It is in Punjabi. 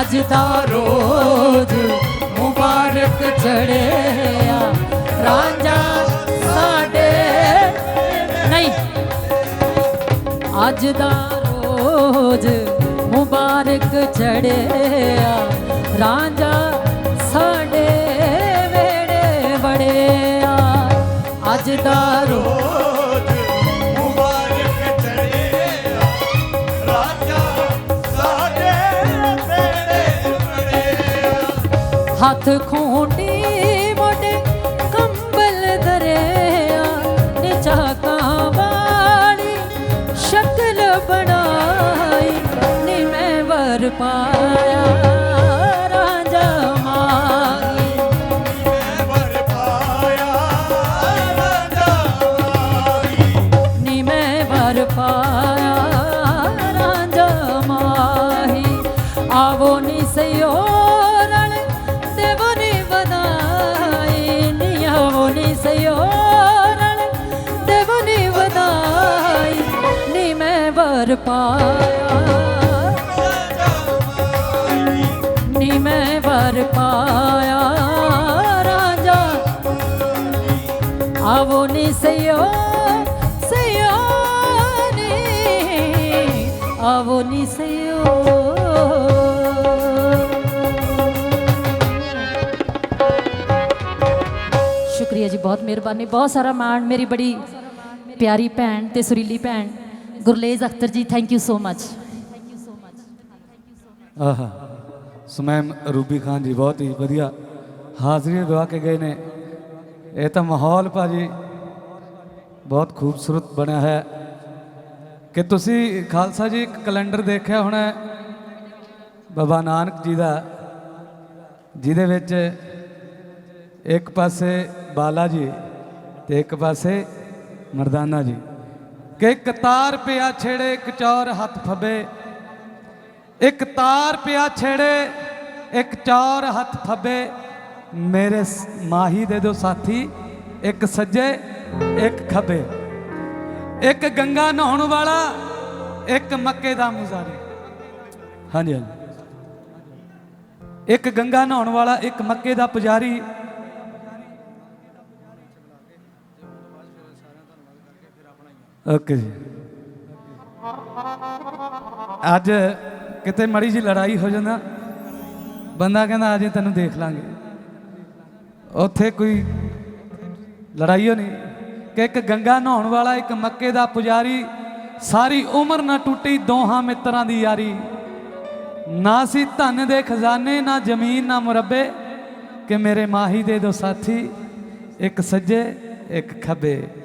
ਅੱਜ ਦਾ ਰੋਜ਼ ਮੁਬਾਰਕ ਚੜਿਆ ਰਾਂਝਾ ਸਾਡੇ ਨਹੀਂ। ਅੱਜ ਦਾ ਰੋਜ਼ ਮੁਬਾਰਕ ਚੜਿਆ ਰਾਂਝਾ ਸਾਡੇ ਵੇੜੇ ਵੜਿਆ। ਅੱਜ ਦਾ ਰੋਜ਼ ਹੱਥ ਖੋਟੀ ਮੋਢੇ ਕੰਬਲ ਦਰਿਆ ਨਿਚਾਕਾਂ ਵਾਲੀ ਸ਼ਕਲ ਬਣਾਈ ਨੀ ਮੈਂ ਵਰ ਪਾਇਆ। ਮੈਂ ਵਰ ਪਾਇਆ ਨੀ ਮੈਂ ਵਰ ਪਾਇਆ ਰਾਜਾ ਆਵੋ ਨੀ ਸਯੋ ਸਯੋ ਨੀ ਆਵੋ ਨੀ ਸਯੋ ਸ਼ੁਕਰੀਆ ਜੀ ਬਹੁਤ ਮਿਹਰਬਾਨੀ ਬਹੁਤ ਸਾਰਾ ਮਾਣ ਮੇਰੀ ਬੜੀ ਪਿਆਰੀ ਭੈਣ ਤੇ ਸੁਰੀਲੀ ਭੈਣ Gurlez Akhtar ji thank you so much ਆਹਾ। ਸੁਮੈਮ ਰੂਬੀ ਖਾਨ ਜੀ, ਬਹੁਤ ਹੀ ਵਧੀਆ ਹਾਜ਼ਰੀਆਂ ਗਵਾ ਕੇ ਗਏ ਨੇ। ਇਹ ਤਾਂ ਮਾਹੌਲ ਭਾਜੀ ਬਹੁਤ ਖੂਬਸੂਰਤ ਬਣਿਆ ਹੈ। ਕਿ ਤੁਸੀਂ ਖਾਲਸਾ ਜੀ ਇੱਕ ਕੈਲੰਡਰ ਦੇਖਿਆ ਹੋਣਾ ਬਾਬਾ ਨਾਨਕ ਜੀ ਦਾ, ਜਿਹਦੇ ਵਿੱਚ ਇੱਕ ਪਾਸੇ ਬਾਲਾ ਜੀ ਤੇ ਇੱਕ ਪਾਸੇ ਮਰਦਾਨਾ ਜੀ। ਕਿ ਇੱਕ ਤਾਰ ਪਿਆ ਛੇੜੇ, ਇੱਕ ਚੌਰ ਹੱਥ ਫੱਬੇ। ਇੱਕ ਤਾਰ ਪਿਆ ਛੇੜੇ, ਇੱਕ ਚੌਰ ਹੱਥ ਫੱਬੇ। ਮੇਰੇ ਮਾਹੀ ਦੇ ਦੋ ਸਾਥੀ, ਇੱਕ ਸੱਜੇ, ਇੱਕ ਖੱਬੇ। ਇੱਕ ਗੰਗਾ ਨਹਾਉਣ ਵਾਲਾ, ਇੱਕ ਮੱਕੇ ਦਾ ਮੁਜ਼ਾਰੀ ਹਾਂਜੀ ਹਾਂਜੀ। ਇੱਕ ਗੰਗਾ ਨਹਾਉਣ ਵਾਲਾ, ਇੱਕ ਮੱਕੇ ਦਾ ਪੁਜਾਰੀ ਓਕੇ ਜੀ ਅੱਜ ਕਿਤੇ ਮੜੀ ਜੀ ਲੜਾਈ ਹੋ ਜਾਂਦਾ, ਬੰਦਾ ਕਹਿੰਦਾ ਅਜੇ ਤੈਨੂੰ ਦੇਖ ਲਾਂਗੇ। ਉੱਥੇ ਕੋਈ ਲੜਾਈ ਹੋ ਨਹੀਂ ਕਿ ਇੱਕ ਗੰਗਾ ਨਹਾਉਣ ਵਾਲਾ, ਇੱਕ ਮੱਕੇ ਦਾ ਪੁਜਾਰੀ, ਸਾਰੀ ਉਮਰ ਨਾ ਟੁੱਟੀ ਦੋਹਾਂ ਮਿੱਤਰਾਂ ਦੀ ਯਾਰੀ। ਨਾ ਸੀ ਧਨ ਦੇ ਖਜ਼ਾਨੇ, ਨਾ ਜ਼ਮੀਨ, ਨਾ ਮੁਰੱਬੇ, ਕਿ ਮੇਰੇ ਮਾਹੀ ਦੇ ਦੋ ਸਾਥੀ, ਇੱਕ ਸੱਜੇ, ਇੱਕ ਖੱਬੇ।